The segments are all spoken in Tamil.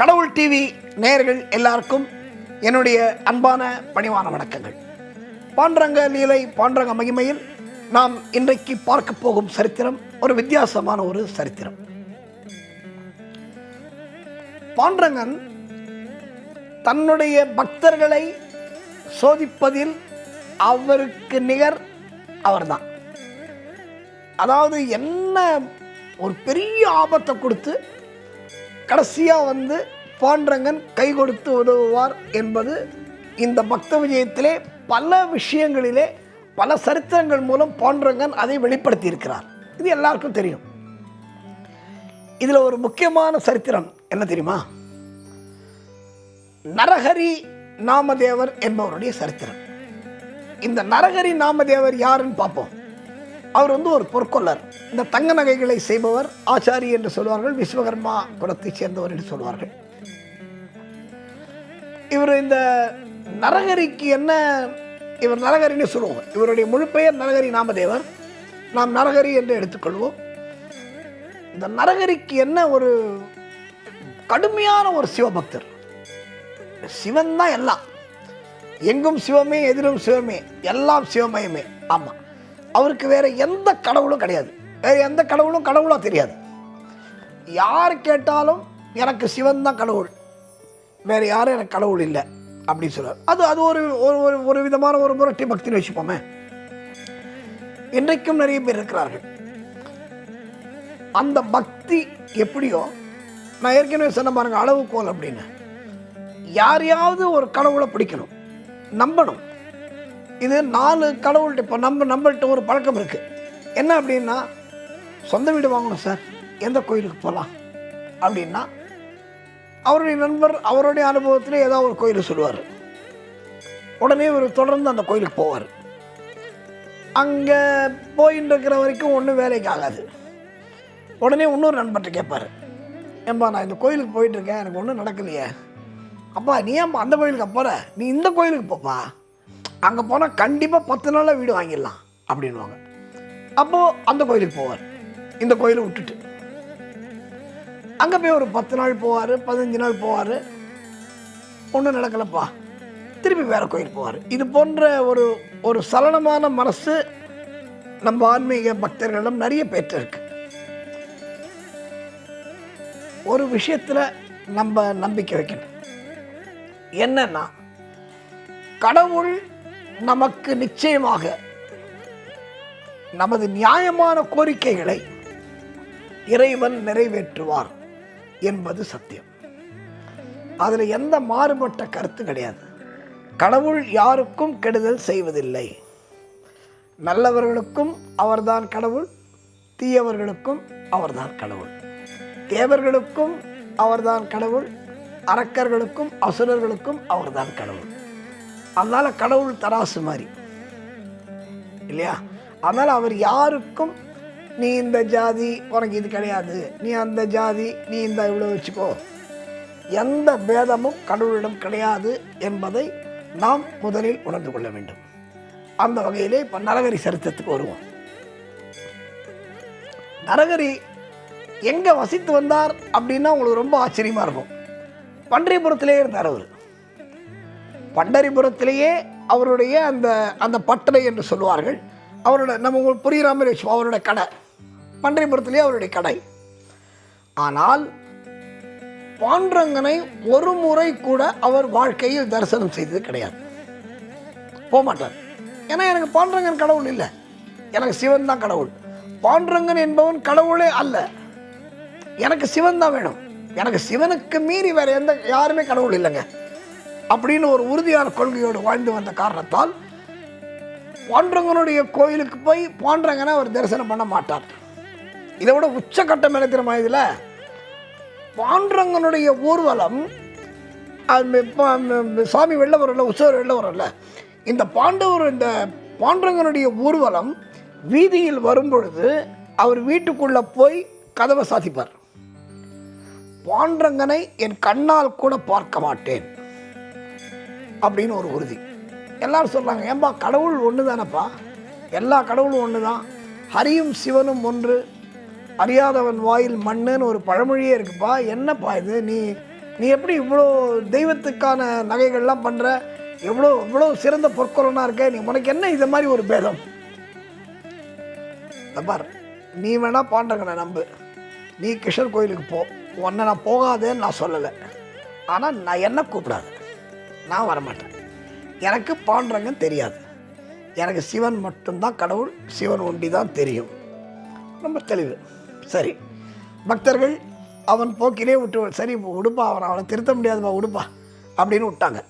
கடவுள் டிவி நேர்கள் எல்லாருக்கும் என்னுடைய அன்பான பணிவான வணக்கங்கள். பாண்டரங்க லீலை பாண்டரங்க மகிமையில் நாம் இன்றைக்கு பார்க்க போகும் சரித்திரம் ஒரு வித்தியாசமான ஒரு சரித்திரம். பாண்டரங்கன் தன்னுடைய பக்தர்களை சோதிப்பதில் அவருக்கு நிகர் அவர்தான். அதாவது என்ன ஒரு பெரிய ஆபத்தை கொடுத்து கடைசியாக வந்து பாண்டரங்கன் கை கொடுத்து உதவுவார் என்பது இந்த பக்த விஜயத்திலே பல விஷயங்களிலே பல சரித்திரங்கள் மூலம் பாண்டரங்கன் அதை வெளிப்படுத்தி இருக்கிறார் இது எல்லாருக்கும் தெரியும். இதில் ஒரு முக்கியமான சரித்திரம் என்ன தெரியுமா? நரஹரி நாமதேவர் என்பவருடைய சரித்திரம். இந்த நரஹரி நாமதேவர் யாருன்னு பார்ப்போம். அவர் வந்து ஒரு பொற்கொள்ளர். இந்த தங்க நகைகளை செய்பவர் ஆச்சாரி என்று சொல்வார்கள் விஸ்வகர்மா குலத்தைச் சேர்ந்தவர் என்று சொல்வார்கள். இவர் இந்த நரகரிக்கு என்ன இவர் நரகரின்னு சொல்லுவோம். இவருடைய முழு பெயர் நரகரி நாமதேவர். நாம் நரகரி என்று எடுத்துக்கொள்வோம். இந்த நரகரிக்கு என்ன ஒரு கடுமையான ஒரு சிவபக்தர். சிவன் தான் எல்லாம். எங்கும் சிவமே எதிரும் சிவமே எல்லாம் சிவமயமே. ஆமாம் அவருக்கு வேற எந்த கடவுளும் கிடையாது. வேற எந்த கடவுளும் கடவுளாக தெரியாது. யார் கேட்டாலும் எனக்கு சிவன் தான் கடவுள். வேற யாரும் எனக்கு கடவுள் இல்லை அப்படின்னு சொல்றார். அது அது ஒரு ஒரு ஒரு ஒரு விதமான ஒரு முரட்டி பக்தின்னு வச்சுப்போமே. இன்றைக்கும் நிறைய பேர் இருக்கிறார்கள். அந்த பக்தி எப்படியோ நான் ஏற்கனவே சொன்ன பாருங்கள் அளவுகோல் அப்படின்னு. யாரையாவது ஒரு கடவுளை பிடிக்கணும் நம்பணும். இது நாலு கடவுள்கிட்ட இப்போ நம்ம நம்மள்கிட்ட ஒரு பழக்கம் இருக்குது என்ன அப்படின்னா சொந்த வீடு வாங்கணும் சார். எந்த கோயிலுக்கு போகலாம் அப்படின்னா அவருடைய நண்பர் அவருடைய அனுபவத்தில் ஏதாவது ஒரு கோயில் சொல்லுவார். உடனே இவர் தொடர்ந்து அந்த கோயிலுக்கு போவார். அங்கே போயின்னு இருக்கிற வரைக்கும் ஒன்றும் வேலைக்கு ஆகாது. உடனே இன்னொரு நண்பர்கிட்ட கேட்பார். ஏன்பா நான் இந்த கோயிலுக்கு போயிட்டுருக்கேன் எனக்கு ஒன்றும் நடக்கலையே. அப்பா நீ ஏன்பா அந்த கோயிலுக்கு போகிற நீ இந்த கோயிலுக்கு போப்பா. அங்கே போனால் கண்டிப்பாக பத்து நாளில் வீடு வாங்கிடலாம் அப்படின்வாங்க அப்போது அந்த கோயிலுக்கு போவார். இந்த கோயிலை விட்டுட்டு. அங்கே போய் ஒரு பத்து நாள் போவார் பதினஞ்சு நாள் போவார். ஒன்றும் நடக்கலப்பா. திருப்பி வேற கோயில் போவார். இது போன்ற ஒரு ஒரு சலனமான மனசு நம்ம ஆன்மீக பக்தர்களிடம் நிறைய பேற்று இருக்கு ஒரு விஷயத்தில் நம்ம நம்பிக்கை வைக்கணும். என்னன்னா கடவுள் நமக்கு நிச்சயமாக நமது நியாயமான கோரிக்கைகளை இறைவன் நிறைவேற்றுவார் என்பது சத்தியம். அதில் எந்த மாறுபட்ட கருத்து கிடையாது. கடவுள் யாருக்கும் கெடுதல் செய்வதில்லை. நல்லவர்களுக்கும் அவர்தான் கடவுள் தீயவர்களுக்கும் அவர்தான் கடவுள். தேவர்களுக்கும் அவர்தான் கடவுள் அரக்கர்களுக்கும் அசுரர்களுக்கும் அவர்தான் கடவுள். அதனால் கடவுள் தராசு மாதிரி. இல்லையா? அதனால் அவர் யாருக்கும் நீ இந்த ஜாதி உனக்கு இது கிடையாது. நீ அந்த ஜாதி நீ இந்த இவ்வளோ வச்சுக்கோ. எந்த பேதமும் கடவுளிடம் கிடையாது என்பதை நாம் முதலில் உணர்ந்து கொள்ள வேண்டும். அந்த வகையிலே இப்போ நரகரி சரித்திரத்துக்கு வருவோம். நரகரி எங்கே வசித்து வந்தார் அப்படின்னா உங்களுக்கு ரொம்ப ஆச்சரியமாக இருக்கும். பன்றிபுரத்திலே இருந்தார் அவர். பண்டரிபுரத்திலேயே அவருடைய அந்த அந்த பட்டறை என்று சொல்லுவார்கள். அவரோட நம்ம உங்களுக்கு புரிகிற மாதிரி வச்சு அவருடைய கடை. பண்டரிபுரத்திலேயே அவருடைய கடை. ஆனால் பாண்டரங்கனை ஒரு முறை கூட அவர் வாழ்க்கையில் தரிசனம் செய்தது கிடையாது. போக மாட்டார். ஏன்னா எனக்கு பாண்டரங்கன் கடவுள் இல்லை. எனக்கு சிவன் தான் கடவுள். பாண்டரங்கன் என்பவன் கடவுளே அல்ல. எனக்கு சிவன் தான் வேணும். எனக்கு சிவனுக்கு மீறி வேறு எந்த யாருமே கடவுள் இல்லைங்க. அப்படின்னு ஒரு உறுதியான கொள்கையோடு வாழ்ந்து வந்த காரணத்தால் பாண்டரங்கனுடைய கோயிலுக்கு போய் பாண்டரங்கனை அவர் தரிசனம் பண்ண மாட்டார். இதை விட உச்சக்கட்ட இலத்திரமா இதில் பாண்டரங்கனுடைய ஊர்வலம் சாமி வெளில வரல உற்சவர் வெளில வரல இந்த பாண்டவர் இந்த பாண்டரங்கனுடைய ஊர்வலம் வீதியில் வரும் பொழுது அவர் வீட்டுக்குள்ளே போய் கதவை சாத்திப்பார். பாண்டரங்கனை என் கண்ணால் கூட பார்க்க மாட்டேன். அப்படின்னு ஒரு உறுதி. எல்லாரும் சொல்கிறாங்க ஏன்பா கடவுள் ஒன்று தானப்பா எல்லா கடவுளும் ஒன்று தான் ஹரியும் சிவனும் ஒன்று. அறியாதவன் வாயில் மண்ணுன்னு ஒரு பழமொழியே இருக்குப்பா. என்னப்பா இது? நீ நீ எப்படி இவ்வளோ தெய்வத்துக்கான நகைகள்லாம் பண்ணுற எவ்வளோ இவ்வளோ சிறந்த பொற்கொலனாக இருக்க? நீ உனக்கு என்ன இது மாதிரி ஒரு பேதம்? பார் நீ வேணா பாண்டங்கனை நம்பு. நீ கிஷோர் கோயிலுக்கு போ. உன்னை நான் போகாதேன்னு நான் சொல்லலை. ஆனால் நான் என்ன கூப்பிடாது. நான் வரமாட்டேன். எனக்கு பாண்டரங்கம் தெரியாது. எனக்கு சிவன் மட்டும்தான் கடவுள் சிவன் ஒண்டி தான் தெரியும். ரொம்ப தெளிவு. சரி. பக்தர்கள் அவன் போக்கிலே விட்டு சரி உடுப்பா அவனை அவனை திருத்த முடியாதுப்பா உடுப்பா அப்படின்னு விட்டாங்க.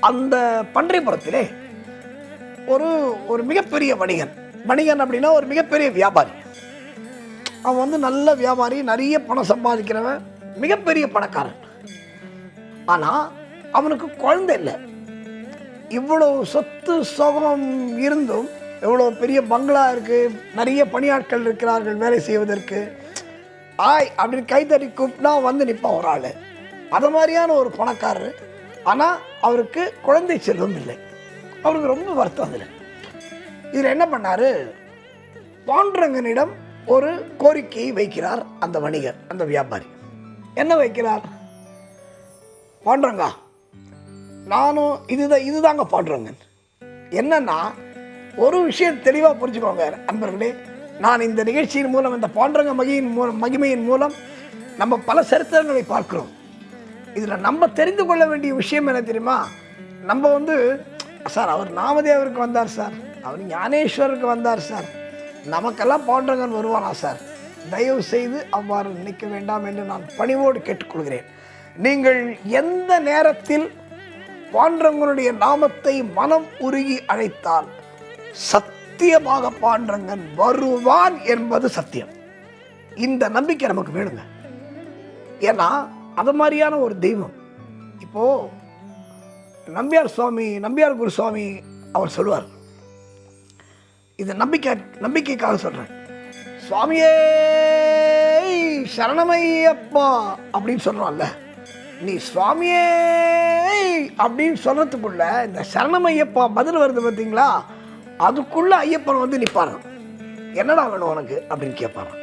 அந்த பன்றிபுரத்திலே ஒரு ஒரு மிகப்பெரிய வணிகன். வணிகன் அப்படின்னா ஒரு மிகப்பெரிய வியாபாரி. அவன் வந்து நல்ல வியாபாரி நிறைய பணம் சம்பாதிக்கிறவன் மிகப்பெரிய பணக்காரன். ஆனால் அவனுக்கு குழந்தை இல்லை. இவ்வளோ சொத்து சுகம் இருந்தும் எவ்வளோ பெரிய பங்களா இருக்குது நிறைய பணியாட்கள் இருக்கிறார்கள் வேலை செய்வதற்கு. ஆய் அப்படின்னு கைத்தறி கூப்பிட்டா வந்து நிற்பான் ஒரு ஆள். அது மாதிரியான ஒரு பணக்காரர். ஆனால் அவருக்கு குழந்தை செல்வம் இல்லை. அவருக்கு ரொம்ப வருத்தம் அதில். இதில் என்ன பண்ணார்? பாண்டரங்கனிடம் ஒரு கோரிக்கையை வைக்கிறார் அந்த வணிகர் அந்த வியாபாரி. என்ன வைக்கிறார்? பாண்டரங்கா நானும் இதுதான் இதுதாங்க பாடுறோங்க என்னன்னா ஒரு விஷயம் தெளிவாக புரிஞ்சுக்கோங்க அன்பர்களே. நான் இந்த நிகழ்ச்சியின் மூலம் இந்த பாண்டரங்க மகியின் மூலம் மகிமையின் மூலம் நம்ம பல சரித்திரங்களை பார்க்கிறோம். இதில் நம்ம தெரிந்து கொள்ள வேண்டிய விஷயம் என்ன தெரியுமா? நம்ம வந்து சார் அவர் நாமதேவருக்கு வந்தார் சார். அவர் ஞானேஸ்வருக்கு வந்தார் சார். நமக்கெல்லாம் பாண்டரங்கன் வருவானா சார்? தயவு செய்து அவ்வாறு நினைக்க வேண்டாம் என்று நான் பணிவோடு கேட்டுக்கொள்கிறேன். நீங்கள் எந்த நேரத்தில் பாண்டரங்கனுடைய நாமத்தை மனம் உருகி அழைத்தால் சத்தியமாக பாண்டரங்கன் வருவான் என்பது சத்தியம். இந்த நம்பிக்கை நமக்கு வேணுங்க. ஏன்னா அது மாதிரியான ஒரு தெய்வம். இப்போ நம்பியார் சுவாமி நம்பியார் குரு சுவாமி அவர் சொல்லுவார். இது நம்பிக்கை நம்பிக்கைக்காக சொல்றேன். சுவாமியே சரணமையப்பா அப்படின்னு சொல்கிறான்ல நீ சுவாமியே அப்படின்னு சொன்னதுக்குள்ள இந்த சரணம் ஐயப்பா பதில் வருது பார்த்தீங்களா? அதுக்குள்ள ஐயப்பன் வந்து நிற்பாராம் என்னடா வேணும் உனக்கு? அப்படின்னு கேட்பாராம்.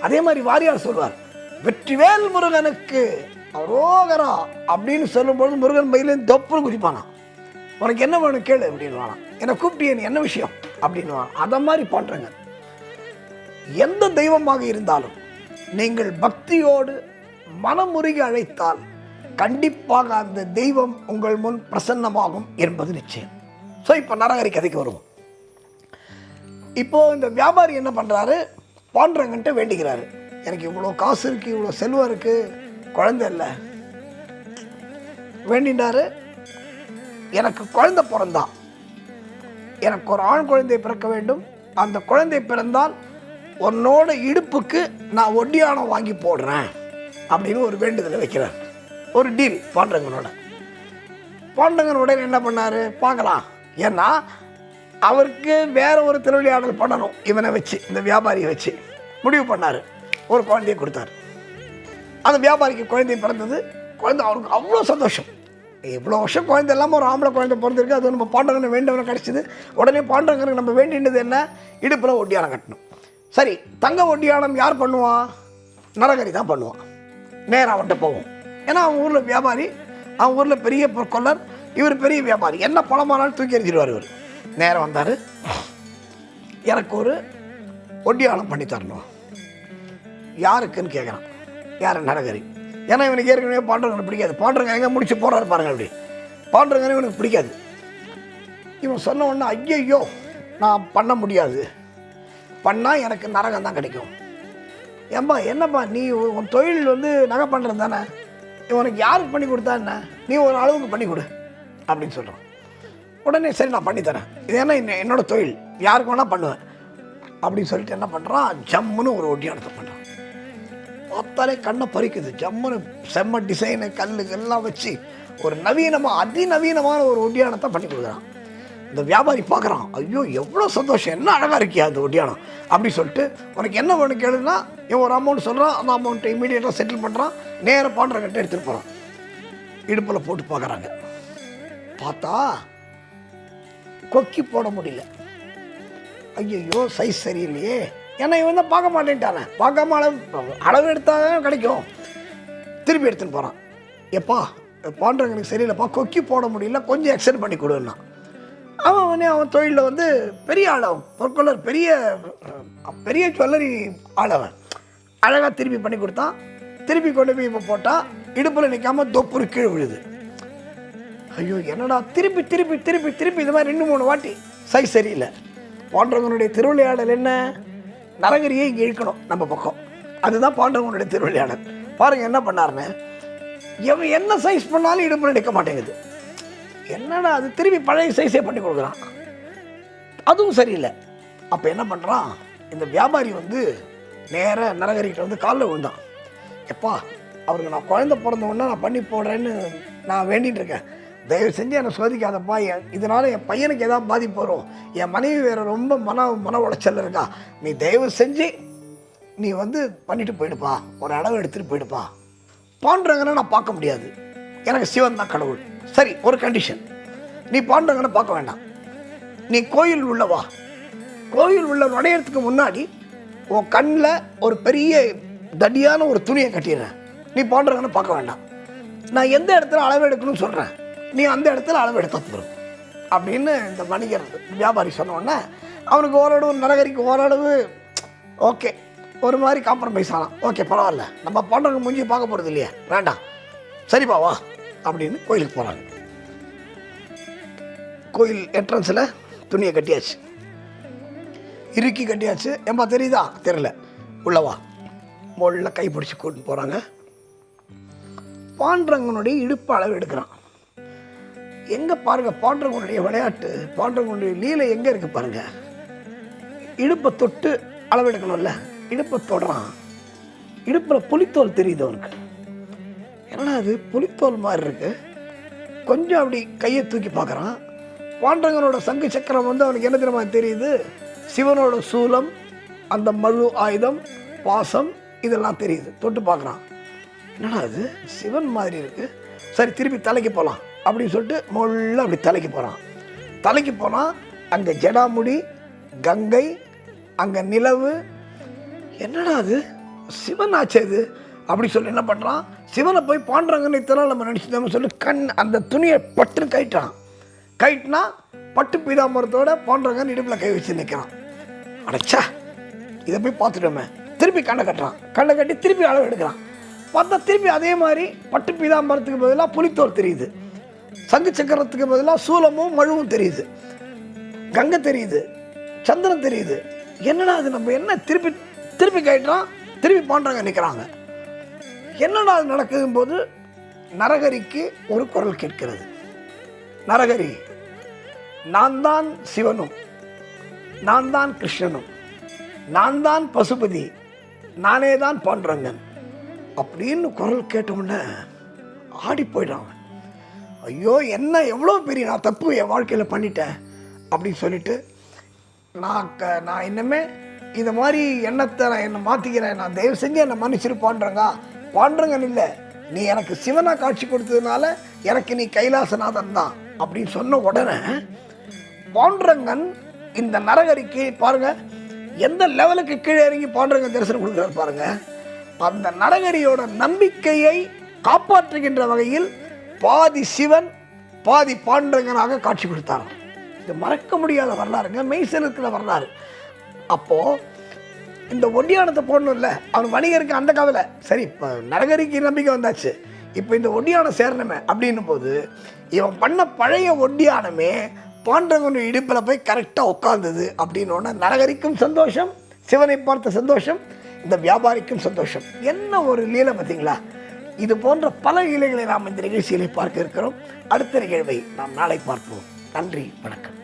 அதே மாதிரி வாரியார் சொல்வார் வெற்றிவேல் முருகனுக்கு அரோகரா அப்படின்னு சொல்லும்பொழுது முருகன் பையிலேருந்து தொப்புன்னு குதிப்பானான் உனக்கு என்ன வேணும் கேளு அப்படின்னு வானா என்னை கூப்பிட்டு என்ன விஷயம்? அப்படின்னு அதை மாதிரி பண்ணுறங்க. எந்த தெய்வமாக இருந்தாலும் நீங்கள் பக்தியோடு மனமுருகி அழைத்தால் கண்டிப்பாக அந்த தெய்வம் உங்கள் முன் பிரசன்னமாகும் என்பது நிச்சயம். ஸோ இப்போ நரகரி கதைக்கு வருவோம். இப்போது இந்த வியாபாரி என்ன பண்ணுறாரு பாண்டுறங்கன்ட்டு வேண்டிக்கிறாரு. எனக்கு இவ்வளோ காசு இருக்குது இவ்வளோ செல்வம் இருக்குது குழந்தை இல்லை. வேண்டினாரு எனக்கு குழந்தை பிறந்தா. எனக்கு ஒரு ஆண் குழந்தை பிறக்க வேண்டும். அந்த குழந்தை பிறந்தால் உன்னோட இடுப்புக்கு நான் ஒட்டியானம் வாங்கி போடுறேன். அப்படின்னு ஒரு வேண்டுதலை வைக்கிறார். ஒரு டீல் பாண்டங்கனோட. பாண்டங்கன் உடனே என்ன பண்ணார்? பார்க்கலாம். ஏன்னா அவருக்கு வேற ஒரு திருவிளையாடல் பண்ணணும் இவனை வச்சு இந்த வியாபாரியை வச்சு. முடிவு பண்ணார். ஒரு குழந்தையை கொடுத்தாரு. அந்த வியாபாரிக்கு குழந்தை பிறந்தது. குழந்தை அவருக்கு அவ்வளோ சந்தோஷம். இவ்வளோ வருஷம் குழந்தை இல்லாமல் ஒரு ஆம்பளை குழந்தை பிறந்திருக்கு. அது நம்ம பாண்டவனை வேண்டவனை கிடச்சிது. உடனே பாண்டவனுக்கு நம்ம வேண்டினது என்ன? இடுப்பில் ஒட்டியானம் கட்டணும். சரி தங்க ஒட்டியானம் யார் பண்ணுவான் நரகரி தான் பண்ணுவான் நேராக அவன்கிட்ட போவோம். ஏன்னா அவன் ஊரில் வியாபாரி அவன் ஊரில் பெரிய கொள்ளர் இவர் பெரிய வியாபாரி. என்ன பழமானாலும் தூக்கி எறிஞ்சிடுவார் இவர். நேரம் வந்தார். எனக்கு ஒரு ஒட்டியாளம் பண்ணி தரணும். யாருக்குன்னு கேட்குறான் யார் நரகரி? ஏன்னா இவனுக்கு ஏற்கனவே பாண்டவங்களை பிடிக்காது. பாண்டவங்க எங்கே முடிச்சு போடுறாரு பாருங்க அப்படி. பாண்டவங்க இவனுக்கு பிடிக்காது. இவன் சொன்ன உடனே ஐயையோ நான் பண்ண முடியாது. பண்ணால் எனக்கு நரகம் தான் கிடைக்கும். ஏம்பா என்னப்பா நீ உன் தொழில் வந்து நகை பண்ணுறது தானே இவனுக்கு யாருக்கு பண்ணி கொடுத்தா என்ன? நீ ஒரு அளவுக்கு பண்ணி கொடு அப்படின்னு சொல்கிறான் உடனே சரி நான் பண்ணித்தரேன் இது ஏன்னா என்ன- என்னோட தொழில். யாருக்கு வேணால் பண்ணுவேன். அப்படின்னு சொல்லிட்டு என்ன பண்ணுறான் ஜம்முன்னு ஒரு ஒட்டியானத்தை பண்ணுறான் பார்த்தாலே கண்ணை பறிக்குது. ஜம்முன்னு செம்ம டிசைனு கல் எல்லாம் வச்சு ஒரு நவீனமாக அதிநவீனமான ஒரு ஒட்டியானத்தை பண்ணி கொடுக்குறான். இந்த வியாபாரி பார்க்குறான் ஐயோ எவ்வளோ சந்தோஷம் என்ன அழகாக இருக்கியா அந்த ஒட்டியானம் அப்படி சொல்லிட்டு உனக்கு என்ன வேணும் கேளுன்னா இவன் ஒரு அமௌண்ட் சொல்கிறான் அந்த அமௌண்ட்டை இமீடியட்டாக செட்டில் பண்ணுறான் நேராக பாண்டரங்கிட்ட எடுத்துகிட்டு போகிறான் இடுப்பில் போட்டு பார்க்குறாங்க. பார்த்தா கொக்கி போட முடியல. ஐயோ சைஸ் சரியில்லையே. ஏன்னா இவன் தான் பார்க்க மாட்டேன்ட்டானே. பார்க்காம அளவு அளவு எடுத்தால் தான் கிடைக்கும். திருப்பி எடுத்துன்னு போகிறான் எப்பா பாண்டவங்களுக்கு சரியில்லைப்பா கொக்கி போட முடியல கொஞ்சம் எக்ஸ்டெண்ட் பண்ணி கொடுன்னா அவன் வந்து அவன் தொழிலில் வந்து பெரிய ஆளவன். பொற்கொள்ளர் பெரிய பெரிய ஜுவல்லரி ஆளவன். அழகாக திருப்பி பண்ணி கொடுத்தான். திருப்பி கொண்டு போய் இப்போ போட்டால் இடுப்பில் நிற்காம தொப்புரு கீழே விழுது. ஐயோ என்னடா திருப்பி திருப்பி திருப்பி திருப்பி இது மாதிரி ரெண்டு மூணு வாட்டி. சைஸ் சரியில்லை. பாண்டவங்களுடைய திருவிளையாடல் என்ன? நரகரியே இங்கே இழுக்கணும் நம்ம பக்கம். அதுதான் பாண்டவங்களுடைய திருவிளையாடல். பாருங்கள் என்ன பண்ணாருன்னு? எவன் என்ன சைஸ் பண்ணாலும் இடுப்பில் நிற்க மாட்டேங்குது. என்னடா அது? திரும்பி பழைய சைஸே பண்ணி கொடுக்குறான். அதுவும் சரியில்லை. அப்போ என்ன பண்ணுறான் இந்த வியாபாரி வந்து நேராக நரகரிக்கிட்ட வந்து காலில் விழுந்தான். எப்பா அவருக்கு நான் குழந்த பிறந்த உடனே நான் பண்ணி போடுறேன்னு நான் வேண்டிகிட்டு இருக்கேன். தயவு செஞ்சு என்னை சோதிக்காதப்பா. என் இதனால் என் பையனுக்கு எதாவது பாதிப்பு வரும். என் மனைவி வேறு ரொம்ப மன மன உளைச்சல் இருக்கா. நீ தயவு செஞ்சு நீ வந்து பண்ணிட்டு போயிடுப்பா. ஒரு அளவு எடுத்துகிட்டு போயிடுப்பா. பாண்டுறங்கன்னு நான் பார்க்க முடியாது. எனக்கு சிவன் தான் கடவுள். சரி ஒரு கண்டிஷன் நீ பாண்டவனை பார்க்க வேண்டாம். நீ கோயில் உள்ள வா. கோயில் உள்ள நுழையிறதுக்கு முன்னாடி உன் கண்ணில் ஒரு பெரிய தடியான ஒரு துணியை கட்டிடுறேன். நீ பாண்டவனை பார்க்க வேண்டாம். நான் எந்த இடத்துல அளவு எடுக்கணும்னு சொல்கிறேன் நீ அந்த இடத்துல அளவு எடுத்தா அப்படின்னு இந்த வணிகர் வியாபாரி சொன்னோடனே அவனுக்கு ஓரளவு நரகரிக்கு ஓரளவு ஓகே ஒரு மாதிரி காம்ப்ரமைஸ் ஆகலாம் ஓகே பரவாயில்ல. நம்ம பாண்டவங்க முடிஞ்சு பார்க்க போகிறது இல்லையா. வேண்டாம். சரிப்பா வா. அப்படின்னு கோயிலுக்கு போகிறாங்க கோயில் என்ட்ரன்ஸில் துணியை கட்டியாச்சு. இறுக்கி கட்டியாச்சு. ஏம்பா தெரியுதா? தெரியல. உள்ளவா முள்ள கை பிடிச்சி கூட்டின்னு போகிறாங்க பாண்டரங்கனுடைய இடுப்பு அளவு எடுக்கிறான். எங்கே பாருங்க பாண்டரங்கனுடைய விளையாட்டு பாண்டரங்கனுடைய லீலை எங்கே இருக்கு பாருங்க. இடுப்பை தொட்டு அளவு எடுக்கணும்ல. இடுப்பை தொடுறான். இடுப்பில் புலித்தோல் தெரியுது அவனுக்கு. என்னடா அது புலித்தோல் மாதிரி இருக்கு. கொஞ்சம் அப்படி கையை தூக்கி பார்க்குறான். பாண்டவங்களோட சங்கு சக்கரம் வந்து அவனுக்கு என்ன தெரியுமா தெரியுது? சிவனோட சூலம் அந்த மழு ஆயுதம் பாசம் இதெல்லாம் தெரியுது. தொட்டு பார்க்குறான். என்னடா அது சிவன் மாதிரி இருக்குது சரி திருப்பி தலைக்கு போகலாம் அப்படின்னு சொல்லிட்டு மொள்ள அப்படி தலைக்கு போகிறான் தலைக்கு போனால் அங்கே ஜடாமுடி கங்கை அங்கே நிலவு. என்னடா அது சிவன் ஆச்சு அது அப்படி சொல்லி என்ன பண்ணுறான் சிவனை போய் பாண்டுறாங்கன்னு இத்தனை நாள் நம்ம நினச்சிட்டோம்னு சொல்லி கண் அந்த துணியை பட்டு கைட்டான் கைட்டினா பட்டு பீதாமரத்தோட பாண்டுறாங்கன்னு இடுப்பில் கை வச்சு நிற்கிறான் அடைச்சா இதை போய் பார்த்துட்டோமே. திருப்பி கண்ணை கட்டுறான். கண்ணை கட்டி திருப்பி அளவு எடுக்கிறான். பார்த்தா திருப்பி அதே மாதிரி பட்டு பீதாம்பரத்துக்கு பதிலாக புலித்தோல் தெரியுது. சங்கு சக்கரத்துக்கு பதிலாக சூலமும் மழுவும் தெரியுது. கங்கை தெரியுது. சந்திரன் தெரியுது. என்னடா அது நம்ம என்ன திருப்பி திருப்பி கேட்டுறான் திருப்பி பாண்டாங்க நிற்கிறாங்க என்னடா அது நடக்குதும் போது நரகரிக்கு ஒரு குரல் கேட்கிறது. நரகரி நான் தான் சிவனும் நான் தான் கிருஷ்ணனும் நான் தான் பசுபதி நானே தான் பாண்டுரங்கன் அப்படின்னு குரல் கேட்டவுடனே ஆடி போயிடான் ஐயோ என்ன எவ்வளோ பெரிய நான் தப்பு என் வாழ்க்கையில் பண்ணிட்டேன் அப்படின்னு சொல்லிட்டு நான் க நான் இன்னமே இந்த மாதிரி எண்ணத்தை நான் என்னை மாற்றிக்கிறேன் நான் தயவு செஞ்சு என்னை மன்னிச்சிருப்பான்றங்க பாண்டரங்கன் இல்லை. நீ எனக்கு சிவனாக காட்சி கொடுத்ததுனால எனக்கு நீ கைலாசநாதன் தான் அப்படின்னு சொன்ன உடனே பாண்டுரங்கன் இந்த நரகரிக்கு பாருங்க எந்த லெவலுக்கு கீழே இறங்கி பாண்டுரங்கன் தரிசனம் கொடுக்குறாரு பாருங்க. அந்த நரகரியோட நம்பிக்கையை காப்பாற்றுகின்ற வகையில் பாதி சிவன் பாதி பாண்டுரங்கனாக காட்சி கொடுத்தாராம். இது மறக்க முடியாத வரலாறுங்க மெய்சல் இருக்கிற வரலாறு. அப்போது இந்த ஒட்டியானத்தை போடணும்ல. அவன் வணிகருக்கு அந்த கவலை. சரி இப்போ நரகரிக்கு நம்பிக்கை வந்தாச்சு. இப்போ இந்த ஒட்டியானம் சேரணுமே அப்படின்னும் போது இவன் பண்ண பழைய ஒட்டியானமே பாண்டவனுடைய இடுப்பில் போய் கரெக்டாக உட்காந்தது அப்படின்னோடனே நரகரிக்கும் சந்தோஷம் சிவனை பார்த்த சந்தோஷம் இந்த வியாபாரிக்கும் சந்தோஷம். என்ன ஒரு லீலை பார்த்தீங்களா? இது போன்ற பல இலைகளை நாம் இந்த நிகழ்ச்சிகளை பார்க்க இருக்கிறோம். அடுத்த நிகழ்வை நாம் நாளை பார்ப்போம். நன்றி வணக்கம்.